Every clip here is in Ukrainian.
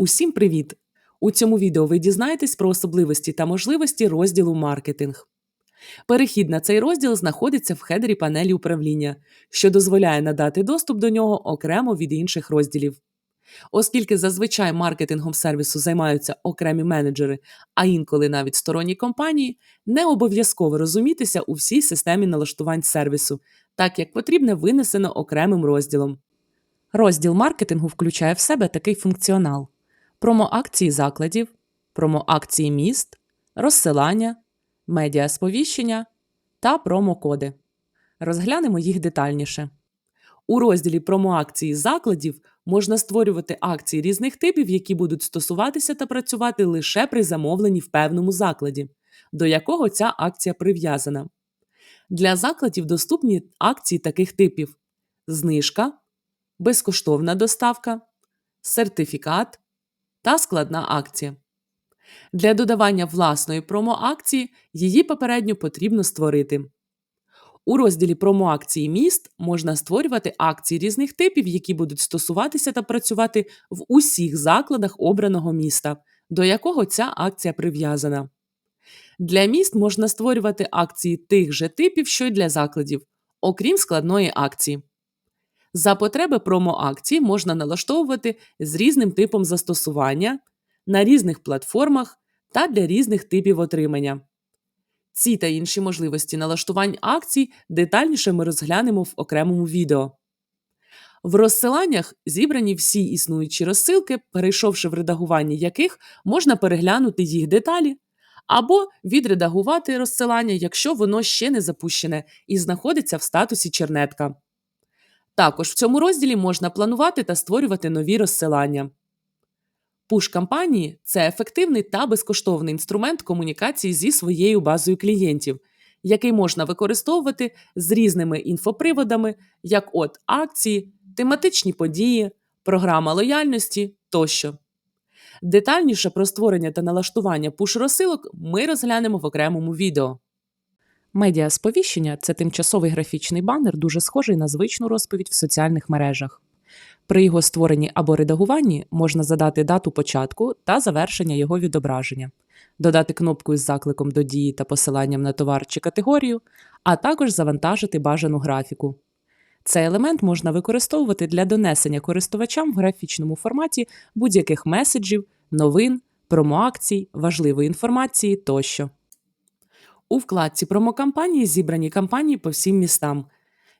Усім привіт! У цьому відео ви дізнаєтесь про особливості та можливості розділу маркетинг. Перехід на цей розділ знаходиться в хедері панелі управління, що дозволяє надати доступ до нього окремо від інших розділів. Оскільки зазвичай маркетингом сервісу займаються окремі менеджери, а інколи навіть сторонні компанії, не обов'язково розумітися у всій системі налаштувань сервісу, так як потрібне винесено окремим розділом. Розділ маркетингу включає в себе такий функціонал: промо-акції закладів, промо-акції міст, розсилання, медіасповіщення та промокоди. Розглянемо їх детальніше. У розділі промоакції закладів можна створювати акції різних типів, які будуть стосуватися та працювати лише при замовленні в певному закладі, до якого ця акція прив'язана. Для закладів доступні акції таких типів: знижка, безкоштовна доставка, сертифікат та складна акція. Для додавання власної промоакції її попередньо потрібно створити. У розділі промоакції міст можна створювати акції різних типів, які будуть стосуватися та працювати в усіх закладах обраного міста, до якого ця акція прив'язана. Для міст можна створювати акції тих же типів, що й для закладів, окрім складної акції. За потреби промоакції можна налаштовувати з різним типом застосування на різних платформах та для різних типів отримання. Ці та інші можливості налаштувань акцій детальніше ми розглянемо в окремому відео. В розсиланнях зібрані всі існуючі розсилки, перейшовши в редагування яких можна переглянути їх деталі, або відредагувати розсилання, якщо воно ще не запущене і знаходиться в статусі чернетка. Також в цьому розділі можна планувати та створювати нові розсилання. Пуш-кампанії це ефективний та безкоштовний інструмент комунікації зі своєю базою клієнтів, який можна використовувати з різними інфоприводами, як от акції, тематичні події, програма лояльності тощо. Детальніше про створення та налаштування пуш-розсилок ми розглянемо в окремому відео. Медіасповіщення це тимчасовий графічний банер, дуже схожий на звичну розповідь в соціальних мережах. При його створенні або редагуванні можна задати дату початку та завершення його відображення, додати кнопку із закликом до дії та посиланням на товар чи категорію, а також завантажити бажану графіку. Цей елемент можна використовувати для донесення користувачам в графічному форматі будь-яких меседжів, новин, промоакцій, важливої інформації тощо. У вкладці промокампанії зібрані кампанії по всім містам,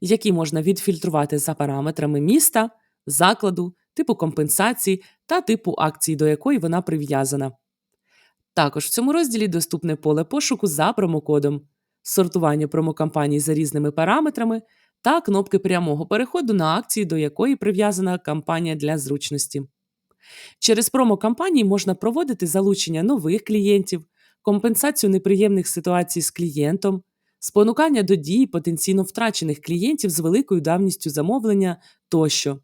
які можна відфільтрувати за параметрами міста, закладу, типу компенсації та типу акції, до якої вона прив'язана. Також в цьому розділі доступне поле пошуку за промокодом, сортування промокампаній за різними параметрами та кнопки прямого переходу на акції, до якої прив'язана кампанія для зручності. Через промокампанії можна проводити залучення нових клієнтів, компенсацію неприємних ситуацій з клієнтом, спонукання до дії потенційно втрачених клієнтів з великою давністю замовлення тощо.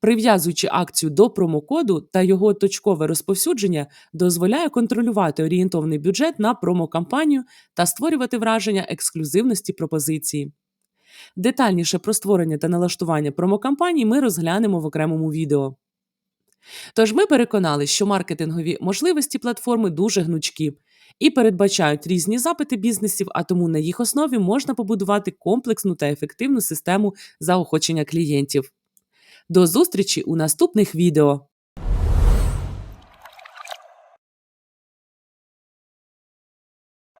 Прив'язуючи акцію до промокоду та його точкове розповсюдження, дозволяє контролювати орієнтовний бюджет на промокампанію та створювати враження ексклюзивності пропозиції. Детальніше про створення та налаштування промокампаній ми розглянемо в окремому відео. Тож ми переконали, що маркетингові можливості платформи дуже гнучкі і передбачають різні запити бізнесів, а тому на їх основі можна побудувати комплексну та ефективну систему заохочення клієнтів. До зустрічі у наступних відео!